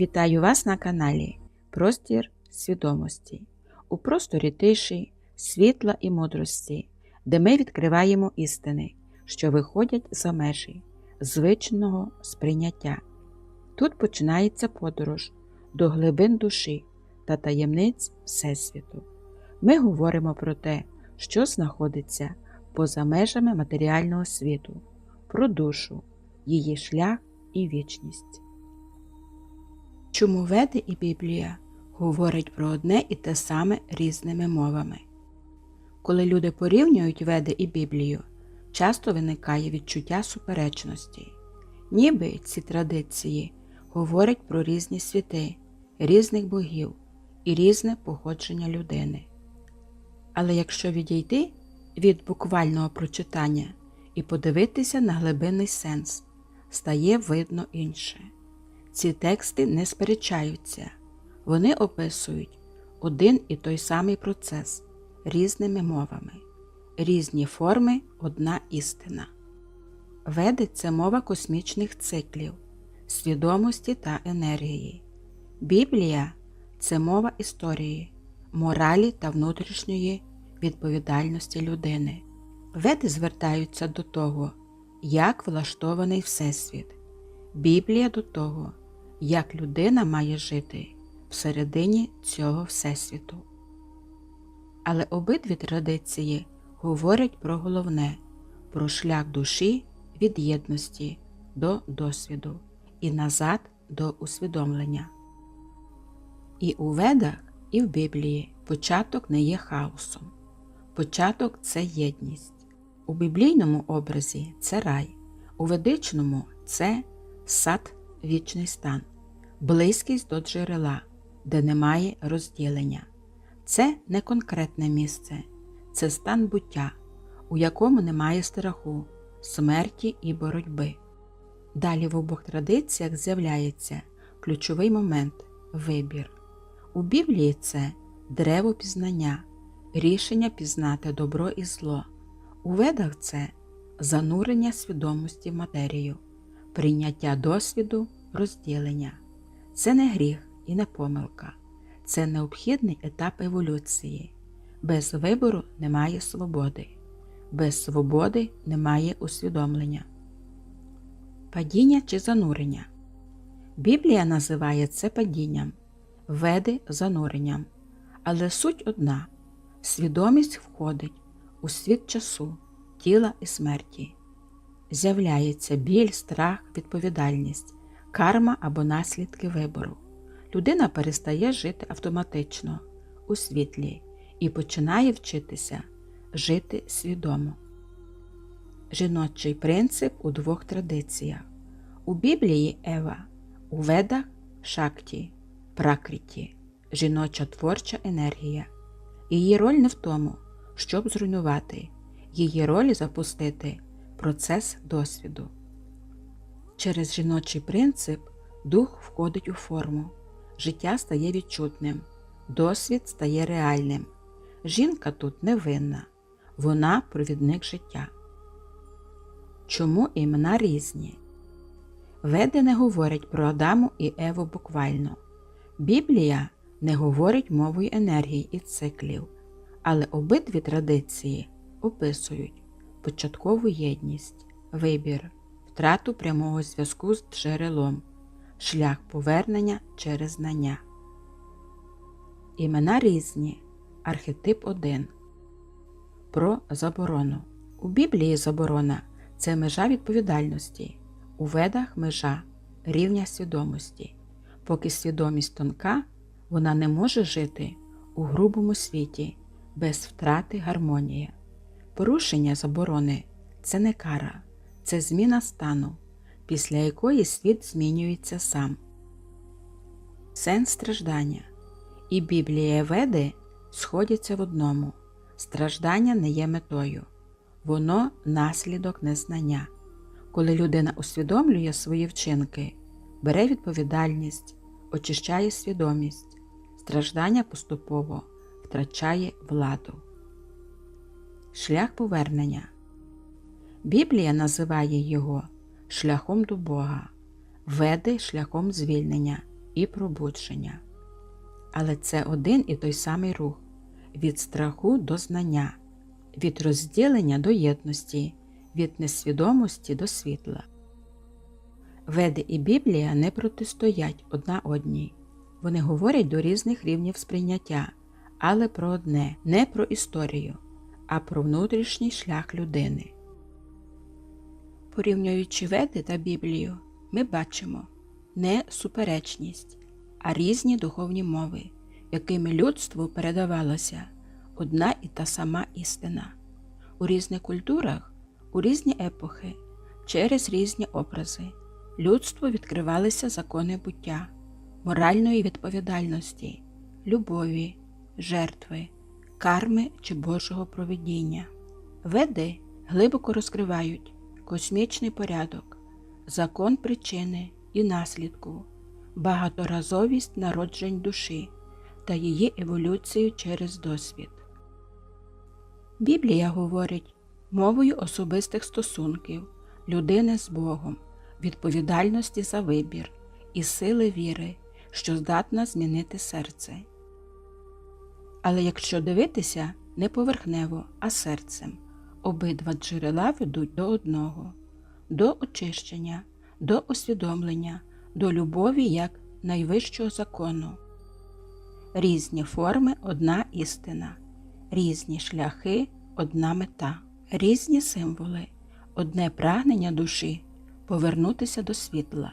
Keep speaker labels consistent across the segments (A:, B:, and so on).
A: Вітаю вас на каналі Простір свідомості у просторі тиші, світла і мудрості, де ми відкриваємо істини, що виходять за межі звичного сприйняття. Тут починається подорож до глибин душі та таємниць Всесвіту. Ми говоримо про те, що знаходиться поза межами матеріального світу, про душу, її шлях і вічність. Чому Веди і Біблія говорять про одне і те саме різними мовами? Коли люди порівнюють Веди і Біблію, часто виникає відчуття суперечності, ніби ці традиції говорять про різні світи, різних богів і різне походження людини. Але якщо відійти від буквального прочитання і подивитися на глибинний сенс, стає видно інше. Ці тексти не сперечаються, вони описують один і той самий процес різними мовами, різні форми одна істина. Веди це мова космічних циклів, свідомості та енергії. Біблія це мова історії, моралі та внутрішньої відповідальності людини. Веди звертаються до того, як влаштований Всесвіт, Біблія до того, як людина має жити всередині цього Всесвіту. Але обидві традиції говорять про головне, про шлях душі від єдності до досвіду і назад до усвідомлення. І у Ведах, і в Біблії початок не є хаосом. Початок це єдність. У біблійному образі це рай, у ведичному це сад вічний стан, близькість до джерела, де немає розділення. Це не конкретне місце, це стан буття, у якому немає страху, смерті і боротьби. Далі в обох традиціях з'являється ключовий момент вибір. У Біблії це дерево пізнання, рішення пізнати добро і зло. У ведах це занурення свідомості в матерію, прийняття досвіду, розділення. Це не гріх і не помилка, це необхідний етап еволюції. Без вибору немає свободи, без свободи немає усвідомлення. Падіння чи занурення. Біблія називає це падінням, веди зануренням, але суть одна свідомість входить у світ часу, тіла і смерті. З'являється біль, страх, відповідальність, карма або наслідки вибору. Людина перестає жити автоматично, у світлі і починає вчитися жити свідомо. Жіночий принцип у двох традиціях. У Біблії Ева, у Ведах Шакті, Пракриті, жіноча творча енергія. Її роль не в тому, щоб зруйнувати, її роль запустити процес досвіду. Через жіночий принцип дух входить у форму, життя стає відчутним, досвід стає реальним. Жінка тут невинна, вона провідник життя. Чому імена різні? Веди не говорять про Адаму і Еву буквально. Біблія не говорить мовою енергії і циклів, але обидві традиції описують початкову єдність, вибір, втрату прямого зв'язку з джерелом, шлях повернення через знання. Імена різні. Архетип 1. Про заборону. У Біблії заборона це межа відповідальності, у ведах межа рівня свідомості. Поки свідомість тонка, вона не може жити у грубому світі без втрати гармонії. Порушення заборони це не кара, це зміна стану, після якої світ змінюється сам. Сенс страждання і Біблія і Веди сходяться в одному. Страждання не є метою, воно наслідок незнання. Коли людина усвідомлює свої вчинки, бере відповідальність, очищає свідомість, страждання поступово втрачає владу. Шлях повернення. Біблія називає його шляхом до Бога, веди шляхом звільнення, і пробудження. Але це один і той самий рух від страху до знання, від розділення до єдності, від несвідомості до світла. Веди і Біблія не протистоять одна одній. Вони говорять до різних рівнів сприйняття, але про одне не про історію, а про внутрішній шлях людини. Порівнюючи Веди та Біблію, ми бачимо не суперечність, а різні духовні мови, якими людству передавалася одна і та сама істина у різних культурах, у різні епохи, через різні образи. Людству відкривалися закони буття, моральної відповідальності, любові, жертви, карми чи Божого провидіння. Веди глибоко розкривають космічний порядок, закон причини і наслідку, багаторазовість народжень душі та її еволюцію через досвід. Біблія говорить мовою особистих стосунків, людини з Богом, відповідальності за вибір і сили віри, що здатна змінити серце. Але якщо дивитися не поверхнево, а серцем, обидва джерела ведуть до одного, до очищення, до усвідомлення, до любові як найвищого закону. Різні форми одна істина, різні шляхи одна мета, різні символи, одне прагнення душі повернутися до світла.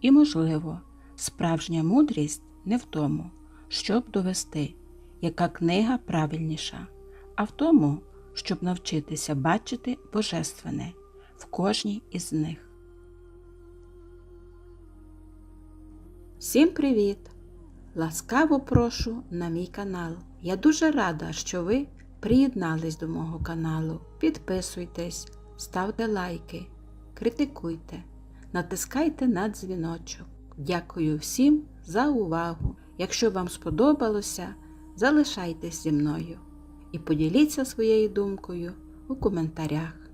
A: І, можливо, справжня мудрість не в тому, щоб довести, яка книга правильніша, а в тому, щоб навчитися бачити Божественне в кожній із них. Всім привіт! Ласкаво прошу на мій канал. Я дуже рада, що ви приєднались до мого каналу. Підписуйтесь, ставте лайки, критикуйте, натискайте на дзвіночок. Дякую всім за увагу! Якщо вам сподобалося, залишайтесь зі мною і поділіться своєю думкою у коментарях.